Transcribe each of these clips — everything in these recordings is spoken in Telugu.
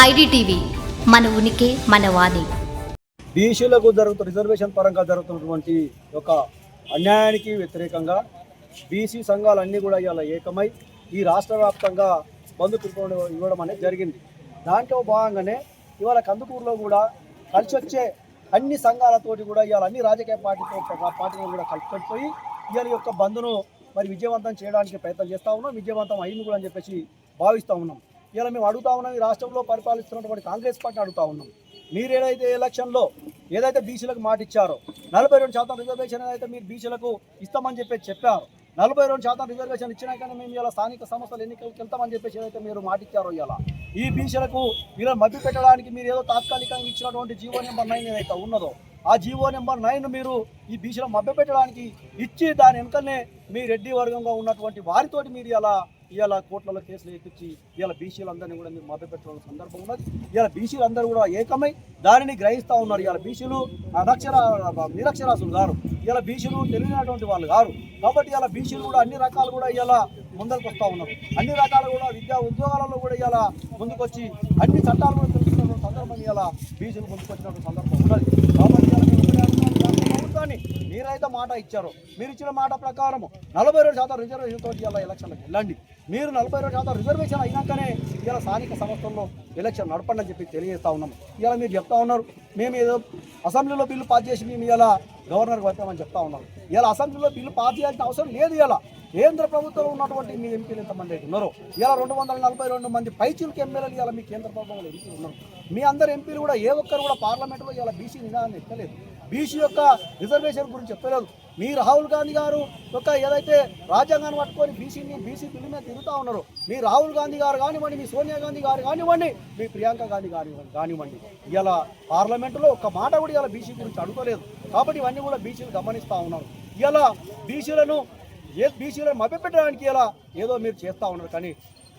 ఐడిటీవీ మన ఉనికి మన వాణి. బీసీలకు జరుగుతున్న రిజర్వేషన్ పరంగా జరుగుతున్నటువంటి ఒక అన్యాయానికి వ్యతిరేకంగా బీసీ సంఘాలన్నీ కూడా ఇవాళ ఏకమై ఈ రాష్ట్ర వ్యాప్తంగా బంధు ఇవ్వడం అనేది జరిగింది. దాంట్లో భాగంగానే ఇవాళ కందుకూరులో కూడా కలిసి వచ్చే అన్ని సంఘాలతోటి కూడా ఇవాళ అన్ని రాజకీయ పార్టీతో పార్టీలు కూడా కలిసిపోయి ఇవాళ యొక్క బంద్ను మరి విజయవంతం చేయడానికి ప్రయత్నం చేస్తూ ఉన్నాం. విజయవంతం అయింది కూడా అని చెప్పేసి భావిస్తూ ఉన్నాం. ఇలా మేము అడుగుతా ఉన్నాం ఈ రాష్ట్రంలో పరిపాలిస్తున్నటువంటి కాంగ్రెస్ పార్టీ అడుగుతా ఉన్నాం. మీరు ఏదైతే ఎలక్షన్లో ఏదైతే బీసీలకు మాట ఇచ్చారో నలభై రెండు శాతం రిజర్వేషన్ ఏదైతే మీరు బీసీలకు ఇస్తామని చెప్పేసి చెప్పారు నలభై రెండు శాతం రిజర్వేషన్ ఇచ్చినాకనే మేము ఇలా స్థానిక సంస్థలు ఎన్నికలకు వెళ్తామని చెప్పేసి ఏదైతే మీరు మాట ఇచ్చారో ఇలా ఈ బీసీలకు ఇలా మభ్య పెట్టడానికి మీరు ఏదో తాత్కాలికంగా ఇచ్చినటువంటి జీవో నెంబర్ నైన్ ఏదైతే ఉన్నదో ఆ జీవో నెంబర్ నైన్ మీరు ఈ బీసీలో మభ్య పెట్టడానికి ఇచ్చి దాని వెనుకనే మీ రెడ్డి వర్గంగా ఉన్నటువంటి వారితోటి మీరు ఇలా ఇవాళ కోట్లలో కేసులు ఎక్కించి ఇవాళ బీసీలందరినీ కూడా మీరు మభ్యపెట్టడం సందర్భం ఉన్నది. ఇవాళ బీసీలందరూ కూడా ఏకమై దానిని గ్రహిస్తూ ఉన్నారు. ఇవాళ బీసీలు అనక్షర నిరక్షరాసులు గారు. ఇవాళ బీసీలు తెలియనటువంటి వాళ్ళు గారు. కాబట్టి ఇవాళ బీసీలు కూడా అన్ని రకాలు కూడా ఇవాళ ముందరకు వస్తూ ఉన్నారు. అన్ని రకాలు కూడా విద్యా ఉద్యోగాలలో కూడా ఇవాళ ముందుకొచ్చి అన్ని చట్టాలు కూడా తెలుసుకున్న సందర్భం ఇవాళ బీసీలు ముందుకొచ్చినటువంటి సందర్భం ఉన్నది. కాబట్టి ప్రభుత్వాన్ని మీరైతే మాట ఇచ్చారు. మీరు ఇచ్చిన మాట ప్రకారం నలభై రెండు శాతం రిజర్వేషన్ తోటి ఇలా ఎలక్షన్లకు వెళ్ళండి. మీరు నలభై రెండు శాతం రిజర్వేషన్ అయినాకనే ఇలా స్థానిక సంస్థల్లో ఎలక్షన్ నడపండి అని చెప్పి తెలియజేస్తా ఉన్నాం. ఇలా మీరు చెప్తా ఉన్నారు మేము ఏదో అసెంబ్లీలో బిల్లు పాస్ చేసి మేము ఇలా గవర్నర్కి పంపామని చెప్తా ఉన్నాం. ఇలా అసెంబ్లీలో బిల్లు పాస్ చేయాల్సిన అవసరం లేదు ఇలా కేంద్ర ప్రభుత్వంలో ఉన్నటువంటి మీ ఎంపీలు ఎంతమంది అయితే ఉన్నారో ఇలా రెండు వందల నలభై రెండు మంది పైచిలకు ఎమ్మెల్యేలు ఇలా మీ కేంద్ర ప్రభుత్వంలో ఎంపీలు ఉన్నారు. మీ అందరు ఎంపీలు కూడా ఏ ఒక్కరు కూడా పార్లమెంట్లో ఇలా బీసీ నినాదాన్ని ఎక్కలేదు బీసీ యొక్క రిజర్వేషన్ గురించి చెప్పలేదు. మీ రాహుల్ గాంధీ గారు యొక్క ఏదైతే రాజ్యాంగాన్ని పట్టుకొని బీసీని బీసీ బిల్లు మీద తిరుగుతూ ఉన్నారు మీ రాహుల్ గాంధీ గారు కానివ్వండి మీ సోనియా గాంధీ గారు కానివ్వండి మీ ప్రియాంక గాంధీ కానివ్వండి కానివ్వండి. ఇలా పార్లమెంటులో ఒక మాట కూడా ఇలా బీసీ గురించి అడుగుతలేదు. కాబట్టి ఇవన్నీ కూడా బీసీలు గమనిస్తూ ఉన్నారు. ఇలా బీసీలను ఏ బీసీలను మభ్యపెట్టడానికి ఇలా ఏదో మీరు చేస్తూ ఉన్నారు. కానీ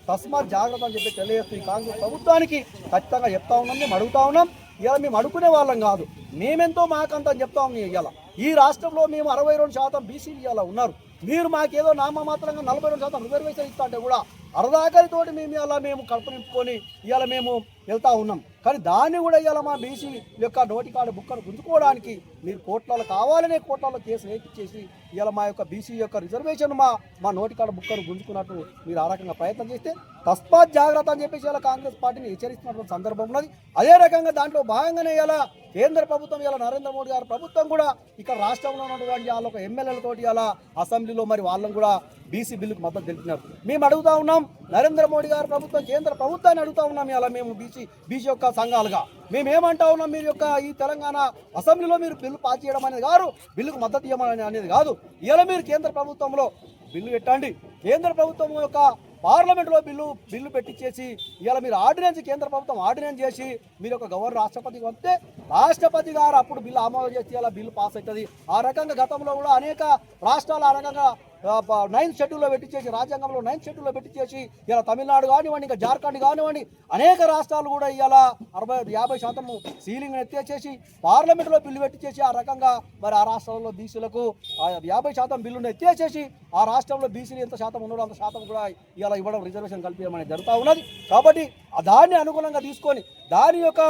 తస్మాత్ జాగ్రత్త అని చెప్పి తెలియజేస్తూ ఈ కాంగ్రెస్ ప్రభుత్వానికి ఖచ్చితంగా చెప్తా ఉన్నాం మేము అడుగుతా ఉన్నాం. ఇలా మేము అడుగుకునే వాళ్ళం కాదు. మేమెంతో మాకంత అని చెప్తా ఉన్నాం ఇవాళ ఈ రాష్ట్రంలో మేము అరవై రెండు శాతం బీసీలు ఇవాళ ఉన్నారు. మీరు మాకేదో నామమాత్రంగా నలభై రెండు శాతం రిజర్వేషన్ ఇస్తా అంటే కూడా అరదాకరితోటి మేము ఇలా మేము కల్పనింపుకొని ఇవాళ మేము వెళ్తా ఉన్నాం. కానీ దాన్ని కూడా ఇవాళ మా బీసీ యొక్క నోటి కాడ బుక్కను గుంజుకోవడానికి మీరు కోట్లలో కావాలనే కోట్లలో కేసు వేపించేసి ఇవాళ మా యొక్క బీసీ యొక్క రిజర్వేషన్ మా మా నోటి కాడ బుక్కను గుంజుకున్నట్టు మీరు ఆ రకంగా ప్రయత్నం చేస్తే తస్మాత్ జాగ్రత్త అని చెప్పేసి ఇలా కాంగ్రెస్ పార్టీని హెచ్చరిస్తున్నటువంటి సందర్భం ఉన్నది. అదే రకంగా దాంట్లో భాగంగానే ఇలా కేంద్ర ప్రభుత్వం ఇలా నరేంద్ర మోడీ గారు ప్రభుత్వం కూడా ఇక్కడ రాష్ట్రంలో ఉన్నటువంటి వాళ్ళ ఒక ఎమ్మెల్యేలతోటి అలా అసెంబ్లీలో మరి వాళ్ళని కూడా బీసీ బిల్లుకు మద్దతు తెలిపినారు. మేము అడుగుతా ఉన్నాం నరేంద్ర మోడీ గారు ప్రభుత్వం కేంద్ర ప్రభుత్వాన్ని అడుగుతా ఉన్నాం ఇలా మేము బీసీ బీసీ యొక్క సంఘాలుగా. మేమేమంటా ఉన్నాం మీరు యొక్క ఈ తెలంగాణ అసెంబ్లీలో మీరు బిల్లు పాస్ చేయడం అనేది కాదు బిల్లుకు మద్దతు ఇవ్వమని అనేది కాదు. ఇలా మీరు కేంద్ర ప్రభుత్వంలో బిల్లు పెట్టండి. కేంద్ర ప్రభుత్వం యొక్క పార్లమెంట్లో బిల్లు బిల్లు పెట్టించేసి ఇవాళ మీరు ఆర్డినెన్స్ కేంద్ర ప్రభుత్వం ఆర్డినెన్స్ చేసి మీరు ఒక గవర్నర్ రాష్ట్రపతికి వస్తే రాష్ట్రపతి గారు అప్పుడు బిల్లు ఆమోదం చేసి ఇలా బిల్లు పాస్ అవుతుంది. ఆ రకంగా గతంలో కూడా అనేక రాష్ట్రాలు ఆ రకంగా నైన్త్ షెడ్యూల్లో పెట్టించేసి రాజ్యాంగంలో నైన్త్ షెడ్యూల్లో పెట్టించేసి ఇలా తమిళనాడు కానివ్వండి ఇంకా జార్ఖండ్ కానివ్వండి అనేక రాష్ట్రాలు కూడా ఇలా అరవై యాభై శాతం సీలింగ్ ఎత్తేసేసి పార్లమెంట్లో బిల్లు పెట్టి చేసి ఆ రకంగా మరి ఆ రాష్ట్రాల్లో బీసీలకు యాభై శాతం బిల్లును ఎత్తేసేసి ఆ రాష్ట్రంలో బీసీలు ఎంత శాతం ఉన్నారో అంత శాతం కూడా ఇలా ఇవ్వడం రిజర్వేషన్ కల్పించడం అనేది జరుగుతూ ఉన్నది. కాబట్టి దాన్ని అనుగుణంగా తీసుకొని దాని యొక్క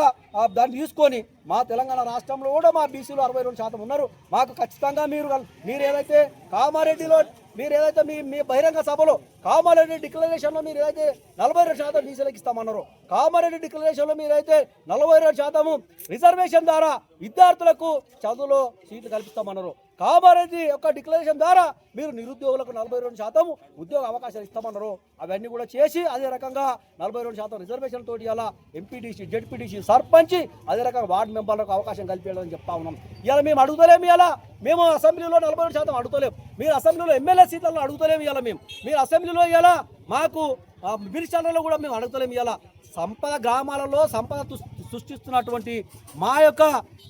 దాన్ని తీసుకొని మా తెలంగాణ రాష్ట్రంలో కూడా మా బీసీలు అరవై రెండు శాతం ఉన్నారు. మాకు ఖచ్చితంగా మీరు మీరు ఏదైతే కామారెడ్డిలో మీరు ఏదైతే మీ మీ బహిరంగ సభలో కామారెడ్డి డిక్లరేషన్లో మీరు ఏదైతే నలభై రెండు శాతం బీసీలకు ఇస్తామన్నారో కామారెడ్డి డిక్లరేషన్లో మీరైతే నలభై రెండు శాతము రిజర్వేషన్ ద్వారా విద్యార్థులకు చదువులో సీట్లు కల్పిస్తామన్నారు కామారెడ్డి యొక్క డిక్లరేషన్ ద్వారా మీరు నిరుద్యోగులకు నలభై రెండు శాతం ఉద్యోగ అవకాశాలు ఇస్తామన్నారు. అవన్నీ కూడా చేసి అదే రకంగా నలభై రెండు శాతం రిజర్వేషన్ తోటి ఇలా ఎంపీటీసీ జెడ్పీటీసీ సర్పంచ్ అదే రకంగా వార్డు మెంబర్లకు అవకాశం కల్పించాలని చెప్తా ఉన్నాం. ఇలా మేము అడుగుతలేము ఇలా మేము అసెంబ్లీలో నలభై రెండు శాతం అడుగుతలేము మీరు అసెంబ్లీలో ఎమ్మెల్యే సీట్లలో అడుగుతలేము ఇలా మేము. మీరు అసెంబ్లీలో ఇలా మాకు మిరిచాలలో కూడా మేము అడుగుతలేము ఇలా సంపద గ్రామాలలో సంపద సృష్టిస్తున్నటువంటి మా యొక్క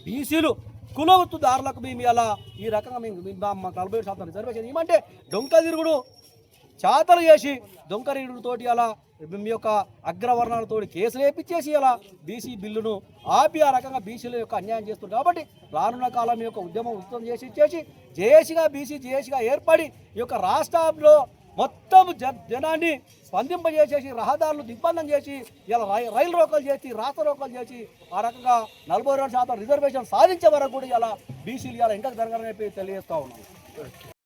బీసీలు కులవృత్తుదారులకు మేము ఇలా ఈ రకంగా మేము మా- మాకు నలభై ఏడు శాతం రిజర్వేషన్ ఏమంటే డొంక తిరుగుడు చాతలు చేసి దొంకరీడులతోటి అలా మీ యొక్క అగ్రవర్ణాలతో కేసులు వేపించేసి అలా బీసీ బిల్లును ఆపి ఆ రకంగా బీసీల యొక్క అన్యాయం చేస్తుంది కాబట్టి రానున్న కాలం యొక్క ఉద్యమం ఉత్తం చేసి ఇచ్చేసి జేఏసీగా బీసీ జేఏసీగా ఏర్పడి ఈ యొక్క రాష్ట్రంలో మొత్తం జ జనాన్ని స్పందింపజేసేసి రహదారులు దిగ్బంధం చేసి ఇలా రై- రైలు రోకలు చేసి రాత రోకలు చేసి ఆ రకంగా నలభై రెండు శాతం రిజర్వేషన్ సాధించే వరకు కూడా ఇలా బీసీలు ఇలా ఇంకా జరగాలని చెప్పి తెలియజేస్తూ ఉన్నాను